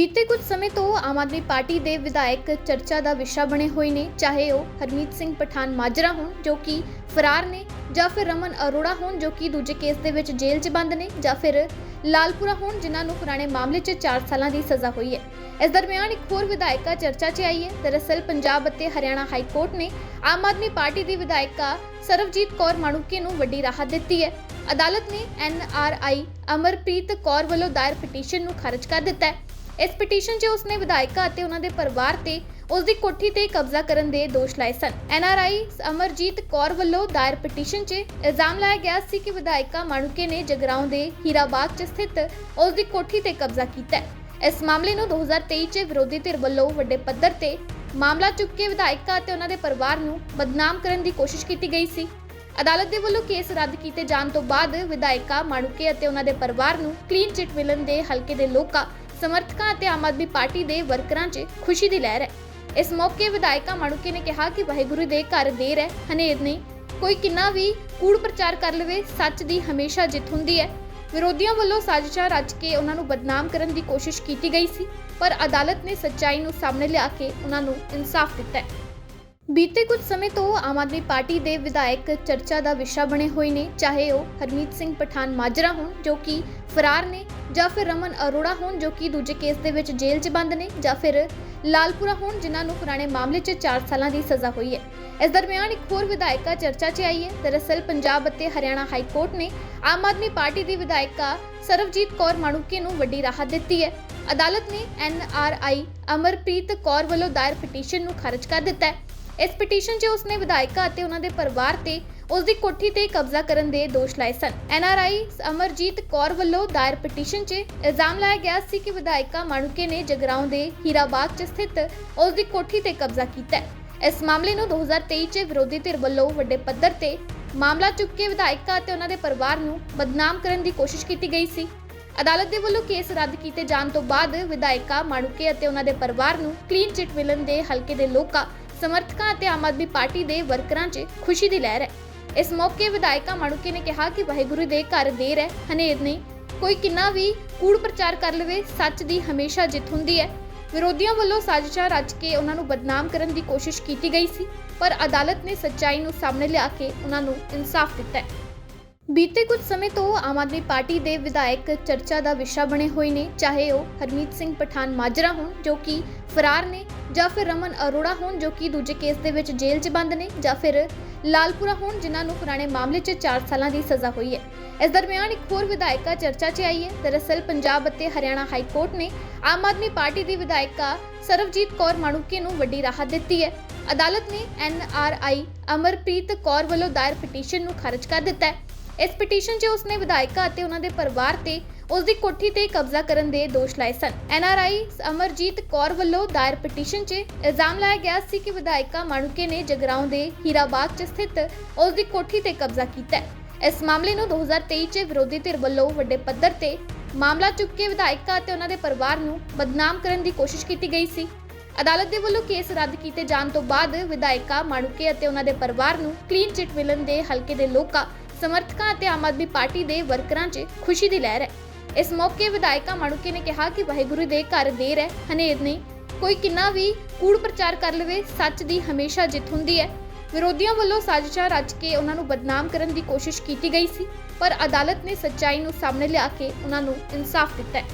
ਬੀਤੇ ਕੁਝ ਸਮੇਂ ਤੋਂ ਆਮ ਆਦਮੀ ਪਾਰਟੀ ਦੇ ਵਿਧਾਇਕ ਚਰਚਾ ਦਾ ਵਿਸ਼ਾ ਬਣੇ ਹੋਏ ਨੇ, ਚਾਹੇ ਉਹ ਹਰਮੀਤ ਸਿੰਘ ਪਠਾਨ ਮਾਜਰਾ ਹੋਣ, ਜੋ ਕਿ ਫਰਾਰ ਨੇ, ਜਾਂ ਫਿਰ ਰਮਨ ਅਰੋੜਾ ਹੋਣ, ਜੋ ਕਿ ਦੂਜੇ ਕੇਸ ਦੇ ਵਿੱਚ ਜੇਲ੍ਹ 'ਚ ਬੰਦ ਨੇ, ਜਾਂ ਫਿਰ ਲਾਲਪੁਰਾ ਹੋਣ, ਜਿਨ੍ਹਾਂ ਨੂੰ ਪੁਰਾਣੇ ਮਾਮਲੇ 'ਚ 4 ਸਾਲਾਂ ਦੀ ਸਜ਼ਾ ਹੋਈ ਹੈ। ਇਸ ਦਰਮਿਆਨ ਇੱਕ ਹੋਰ ਵਿਧਾਇਕਾ ਚਰਚਾ 'ਚ ਆਈ ਹੈ। ਦਰਅਸਲ ਪੰਜਾਬ ਅਤੇ ਹਰਿਆਣਾ ਹਾਈ ਕੋਰਟ ਨੇ ਆਮ ਆਦਮੀ ਪਾਰਟੀ ਦੀ ਵਿਧਾਇਕਾ ਸਰਵਜੀਤ ਕੌਰ ਮਾਣੂਕੇ ਨੂੰ ਵੱਡੀ ਰਾਹਤ ਦਿੱਤੀ ਹੈ। ਅਦਾਲਤ ਨੇ N R I Amarpreet Kaur ਵੱਲੋਂ ਦਾਇਰ ਪਟੀਸ਼ਨ ਨੂੰ ਖਾਰਜ ਕਰ ਦਿੱਤਾ ਹੈ। ਇਸ ਪਟੀਸ਼ਨ 'ਚ ਉਸਨੇ ਵਿਧਾਇਕਾ ਅਤੇ ਉਹਨਾਂ ਦੇ ਪਰਿਵਾਰ ਤੇ ਉਸ ਦੀ ਕੋਠੀ ਤੇ ਕਬਜ਼ਾ ਕਰਨ ਦੇ ਦੋਸ਼ ਲਾਏ ਸਨ। ਐਨਆਰਆਈ ਅਮਰਜੀਤ ਕੌਰ ਵੱਲੋਂ ਦਾਇਰ ਪਟੀਸ਼ਨ 'ਚ ਇਲਜ਼ਾਮ ਲਾਇਆ ਗਿਆ ਸੀ ਕਿ ਵਿਧਾਇਕਾ ਮਾਣੂਕੇ ਨੇ ਜਗਰਾਉਂ ਦੇ ਹੀਰਾਬਾਗ 'ਚ ਸਥਿਤ ਉਸ ਦੀ ਕੋਠੀ ਤੇ ਕਬਜ਼ਾ ਕੀਤਾ ਹੈ। ਇਸ ਮਾਮਲੇ ਨੂੰ 2023 'ਚ ਵਿਰੋਧੀ ਧਿਰ ਵੱਲੋਂ ਵੱਡੇ ਪੱਧਰ ਤੇ ਮਾਮਲਾ ਚੁੱਕ ਕੇ ਵਿਧਾਇਕਾ ਅਤੇ ਉਹਨਾਂ ਦੇ ਪਰਿਵਾਰ ਨੂੰ ਬਦਨਾਮ ਕਰਨ ਦੀ ਕੋਸ਼ਿਸ਼ ਕੀਤੀ ਗਈ ਸੀ। ਅਦਾਲਤ ਦੇ ਵੱਲੋਂ ਕੇਸ ਰੱਦ ਕੀਤੇ ਜਾਣ ਤੋਂ ਬਾਅਦ ਵਿਧਾਇਕਾ ਮਾਣੂਕੇ ਅਤੇ ਉਹਨਾਂ ਦੇ ਪਰਿਵਾਰ ਨੂੰ ਕਲੀਨ ਚਿਟ ਮਿਲਣ ਦੇ ਹਲਕੇ ਦੇ ਲੋਕਾਂ ਸਮਰਥਕਾਂ ਅਤੇ ਆਮ ਆਦਮੀ ਪਾਰਟੀ ਦੇ ਵਰਕਰਾਂ 'ਚ ਖੁਸ਼ੀ ਦੀ ਲਹਿਰ ਹੈ। ਇਸ ਮੌਕੇ ਵਿਧਾਇਕਾ ਮਾਣੂਕੇ ਨੇ ਕਿਹਾ ਕਿ ਵਾਹਿਗੁਰੂ ਦੇ ਘਰ ਦੇਰ ਹੈ ਹਨੇਰ ਨਹੀਂ ਕੋਈ ਕਿੰਨਾ ਵੀ ਕੂੜ ਪ੍ਰਚਾਰ ਕਰ ਲਵੇ, ਸੱਚ ਦੀ ਹਮੇਸ਼ਾ ਜਿੱਤ ਹੁੰਦੀ ਹੈ। ਵਿਰੋਧੀਆਂ ਵੱਲੋਂ ਸਾਜ਼ਿਸ਼ਾਂ ਰਚ ਕੇ ਉਹਨਾਂ ਨੂੰ ਬਦਨਾਮ ਕਰਨ ਦੀ ਕੋਸ਼ਿਸ਼ ਕੀਤੀ ਗਈ ਸੀ, ਪਰ ਅਦਾਲਤ ਨੇ ਸੱਚਾਈ ਨੂੰ ਸਾਹਮਣੇ ਲਿਆ ਕੇ ਉਹਨਾਂ ਨੂੰ ਇਨਸਾਫ ਦਿੱਤਾ ਹੈ। ਬੀਤੇ ਕੁਝ ਸਮੇਂ ਤੋਂ ਆਮ ਆਦਮੀ ਪਾਰਟੀ ਦੇ ਵਿਧਾਇਕ ਚਰਚਾ ਦਾ ਵਿਸ਼ਾ ਬਣੇ ਹੋਏ ਨੇ, ਚਾਹੇ ਉਹ ਹਰਮੀਤ ਸਿੰਘ ਪਠਾਨ ਮਾਜਰਾ ਹੋਣ ਜੋ ਕਿ ਫਰਾਰ ਨੇ, ਜਾਂ ਫਿਰ ਰਮਨ ਅਰੋੜਾ ਹੋਣ ਜੋ ਕਿ ਦੂਜੇ ਕੇਸ ਦੇ ਵਿੱਚ ਜੇਲ੍ਹ 'ਚ ਬੰਦ ਨੇ, ਜਾਂ ਫਿਰ ਲਾਲਪੁਰਾ ਹੋਣ ਜਿਨ੍ਹਾਂ ਨੂੰ ਪੁਰਾਣੇ ਮਾਮਲੇ 'ਚ 4 ਸਾਲਾਂ ਦੀ ਸਜ਼ਾ ਹੋਈ ਹੈ। ਇਸ ਦਰਮਿਆਨ ਇੱਕ ਹੋਰ ਵਿਧਾਇਕਾ ਚਰਚਾ 'ਚ ਆਈ ਹੈ। ਦਰਅਸਲ ਪੰਜਾਬ ਅਤੇ ਹਰਿਆਣਾ ਹਾਈ ਕੋਰਟ ਨੇ ਆਮ ਆਦਮੀ ਪਾਰਟੀ ਦੀ ਵਿਧਾਇਕਾ ਸਰਵਜੀਤ ਕੌਰ ਮਾਣੂਕੇ ਨੂੰ ਵੱਡੀ ਰਾਹਤ ਦਿੱਤੀ ਹੈ। ਅਦਾਲਤ ਨੇ N R I Amarpreet Kaur ਵੱਲੋਂ ਦਾਇਰ ਪਟੀਸ਼ਨ ਨੂੰ ਖਾਰਜ ਕਰ ਦਿੱਤਾ ਹੈ। ਇਸ ਪਟੀਸ਼ਨ 'ਚ ਉਸਨੇ ਵਿਧਾਇਕਾ ਅਤੇ ਉਹਨਾਂ ਦੇ ਪਰਿਵਾਰ ਤੇ ਉਸ ਦੀ ਕੋਠੀ ਤੇ ਕਬਜ਼ਾ ਕਰਨ ਦੇ ਦੋਸ਼ ਲਾਏ ਸਨ। ਐਨਆਰਆਈ ਅਮਰਜੀਤ ਕੌਰ ਵੱਲੋਂ ਦਾਇਰ ਪਟੀਸ਼ਨ 'ਚ ਇਲਜ਼ਾਮ ਲਾਇਆ ਗਿਆ ਸੀ ਕਿ ਵਿਧਾਇਕਾ ਮਾਣੂਕੇ ਨੇ ਜਗਰਾਉਂ ਦੇ ਹੀਰਾਬਾਗ 'ਚ ਸਥਿਤ ਉਸ ਦੀ ਕੋਠੀ ਤੇ ਕਬਜ਼ਾ ਕੀਤਾ ਹੈ। ਇਸ ਮਾਮਲੇ ਨੂੰ 2023 'ਚ ਵਿਰੋਧੀ ਧਿਰ ਵੱਲੋਂ ਵੱਡੇ ਪੱਧਰ ਤੇ ਮਾਮਲਾ ਚੁੱਕ ਕੇ ਵਿਧਾਇਕਾ ਅਤੇ ਉਹਨਾਂ ਦੇ ਪਰਿਵਾਰ ਨੂੰ ਬਦਨਾਮ ਕਰਨ ਦੀ ਕੋਸ਼ਿਸ਼ ਕੀਤੀ ਗਈ ਸੀ। ਅਦਾਲਤ ਦੇ ਵੱਲੋਂ ਕੇਸ ਰੱਦ ਕੀਤੇ ਜਾਣ ਤੋਂ ਬਾਅਦ ਵਿਧਾਇਕਾ ਮਾਣੂਕੇ ਅਤੇ ਉਹਨਾਂ ਦੇ ਪਰਿਵਾਰ ਨੂੰ ਕਲੀਨ ਚਿੱਟ ਮਿਲਣ ਦੇ ਹਲਕੇ ਦੇ ਲੋਕਾਂ ਸਮਰਥਕਾਂ ਅਤੇ ਆਮ ਆਦਮੀ ਪਾਰਟੀ ਦੇ ਵਰਕਰਾਂ 'ਚ ਖੁਸ਼ੀ ਦੀ ਲਹਿਰ ਹੈ। ਇਸ ਮੌਕੇ ਵਿਧਾਇਕਾ ਮਾਣੂਕੇ ਨੇ ਕਿਹਾ ਕਿ ਵਾਹਿਗੁਰੂ ਦੇ ਘਰ ਦੇਰ ਹੈ ਹਨੇਰ ਨਹੀਂ ਕੋਈ ਕਿੰਨਾ ਵੀ ਕੂੜ ਪ੍ਰਚਾਰ ਕਰ ਲਵੇ, ਸੱਚ ਦੀ ਹਮੇਸ਼ਾ ਜਿੱਤ ਹੁੰਦੀ ਹੈ। ਵਿਰੋਧੀਆਂ ਵੱਲੋਂ ਸਾਜ਼ਿਸ਼ਾਂ ਰਚ ਕੇ ਉਹਨਾਂ ਨੂੰ ਬਦਨਾਮ ਕਰਨ ਦੀ ਕੋਸ਼ਿਸ਼ ਕੀਤੀ ਗਈ ਸੀ, ਪਰ ਅਦਾਲਤ ਨੇ ਸੱਚਾਈ ਨੂੰ ਸਾਹਮਣੇ ਲਿਆ ਕੇ ਉਹਨਾਂ ਨੂੰ ਇਨਸਾਫ ਦਿੱਤਾ ਹੈ। ਬੀਤੇ ਕੁਝ ਸਮੇਂ ਤੋਂ ਆਮ ਆਦਮੀ ਪਾਰਟੀ ਦੇ ਵਿਧਾਇਕ ਚਰਚਾ ਦਾ ਵਿਸ਼ਾ ਬਣੇ ਹੋਏ ਨੇ, ਚਾਹੇ ਉਹ ਹਰਮੀਤ ਸਿੰਘ ਪਠਾਨ ਮਾਜਰਾ ਹੋਣ ਜੋ ਕਿ ਫਰਾਰ ਨੇ ਜਾਂ ਫਿਰ ਰਮਨ ਅਰੋੜਾ ਹੋਣ ਜੋ ਕਿ ਦੂਜੇ ਕੇਸ ਦੇ ਵਿੱਚ ਜੇਲ੍ਹ 'ਚ ਬੰਦ ਨੇ ਜਾਂ ਫਿਰ ਲਾਲਪੁਰਾ ਹੋਣ ਜਿਨ੍ਹਾਂ ਨੂੰ ਪੁਰਾਣੇ ਮਾਮਲੇ 'ਚ 4 ਸਾਲਾਂ ਦੀ ਸਜ਼ਾ ਹੋਈ ਹੈ। ਇਸ ਦਰਮਿਆਨ ਇੱਕ ਹੋਰ ਵਿਧਾਇਕਾ ਚਰਚਾ 'ਚ ਆਈ ਹੈ। ਦਰਅਸਲ ਪੰਜਾਬ ਅਤੇ ਹਰਿਆਣਾ ਹਾਈ ਕੋਰਟ ਨੇ ਆਮ ਆਦਮੀ ਪਾਰਟੀ ਦੀ ਵਿਧਾਇਕਾ ਸਰਵਜੀਤ ਕੌਰ ਮਾਣੂਕੇ ਨੂੰ ਵੱਡੀ ਰਾਹਤ ਦਿੱਤੀ ਹੈ। ਅਦਾਲਤ ਨੇ N R I Amarpreet Kaur ਵੱਲੋਂ ਦਾਇਰ ਪਟੀਸ਼ਨ ਨੂੰ ਖਾਰਜ ਕਰ ਦਿੱਤਾ ਹੈ। ਇਸ ਪਟੀਸ਼ਨ 'ਚ ਉਸਨੇ ਵਿਧਾਇਕਾ ਅਤੇ ਉਹਨਾਂ ਦੇ ਪਰਿਵਾਰ ਤੇ ਉਸ ਦੀ ਕੋਠੀ ਤੇ ਕਬਜ਼ਾ ਕਰਨ ਦੇ ਦੋਸ਼ ਲਾਏ ਸਨ। ਐਨਆਰਆਈ ਅਮਰਜੀਤ ਕੌਰ ਵੱਲੋਂ ਦਾਇਰ ਪਟੀਸ਼ਨ 'ਚ ਇਲਜ਼ਾਮ ਲਾਇਆ ਗਿਆ ਸੀ ਕਿ ਵਿਧਾਇਕਾ ਮਾਣੂਕੇ ਨੇ ਜਗਰਾਉਂ ਦੇ ਹੀਰਾਬਾਗ 'ਚ ਸਥਿਤ ਉਸ ਦੀ ਕੋਠੀ ਤੇ ਕਬਜ਼ਾ ਕੀਤਾ ਹੈ। ਇਸ ਮਾਮਲੇ ਨੂੰ 2023 'ਚ ਵਿਰੋਧੀ ਧਿਰ ਵੱਲੋਂ ਵੱਡੇ ਪੱਧਰ ਤੇ ਮਾਮਲਾ ਚੁੱਕ ਕੇ ਵਿਧਾਇਕਾ ਅਤੇ ਉਹਨਾਂ ਦੇ ਪਰਿਵਾਰ ਨੂੰ ਬਦਨਾਮ ਕਰਨ ਦੀ ਕੋਸ਼ਿਸ਼ ਕੀਤੀ ਗਈ ਸੀ। ਅਦਾਲਤ ਦੇ ਵੱਲੋਂ ਕੇਸ ਰੱਦ ਕੀਤੇ ਜਾਣ ਤੋਂ ਬਾਅਦ ਵਿਧਾਇਕਾ ਮਾਣੂਕੇ ਅਤੇ ਉਹਨਾਂ ਦੇ ਪਰਿਵਾਰ ਨੂੰ ਕਲੀਨ ਚਿੱਟ ਮਿਲਣ ਦੇ ਹਲਕੇ ਦੇ ਲੋਕਾਂ ਸਮਰਥਕਾਂ ਅਤੇ ਆਮ ਆਦਮੀ ਪਾਰਟੀ ਦੇ ਵਰਕਰਾਂ 'ਚ ਖੁਸ਼ੀ ਦੀ ਲਹਿਰ ਹੈ। ਇਸ ਮੌਕੇ ਵਿਧਾਇਕਾ ਮਾਣੂਕੇ ਨੇ ਕਿਹਾ ਕਿ ਵਾਹਿਗੁਰੂ ਦੇ ਘਰ ਦੇਰ ਹੈ ਹਨੇਰ ਨਹੀਂ ਕੋਈ ਕਿੰਨਾ ਵੀ ਕੂੜ ਪ੍ਰਚਾਰ ਕਰ ਲਵੇ, ਸੱਚ ਦੀ ਹਮੇਸ਼ਾ ਜਿੱਤ ਹੁੰਦੀ ਹੈ। ਵਿਰੋਧੀਆਂ ਵੱਲੋਂ ਸਾਜ਼ਿਸ਼ਾਂ ਰਚ ਕੇ ਉਹਨਾਂ ਨੂੰ ਬਦਨਾਮ ਕਰਨ ਦੀ ਕੋਸ਼ਿਸ਼ ਕੀਤੀ ਗਈ ਸੀ, ਪਰ ਅਦਾਲਤ ਨੇ ਸੱਚਾਈ ਨੂੰ ਸਾਹਮਣੇ ਲਿਆ ਕੇ ਉਹਨਾਂ ਨੂੰ ਇਨਸਾਫ ਦਿੱਤਾ ਹੈ।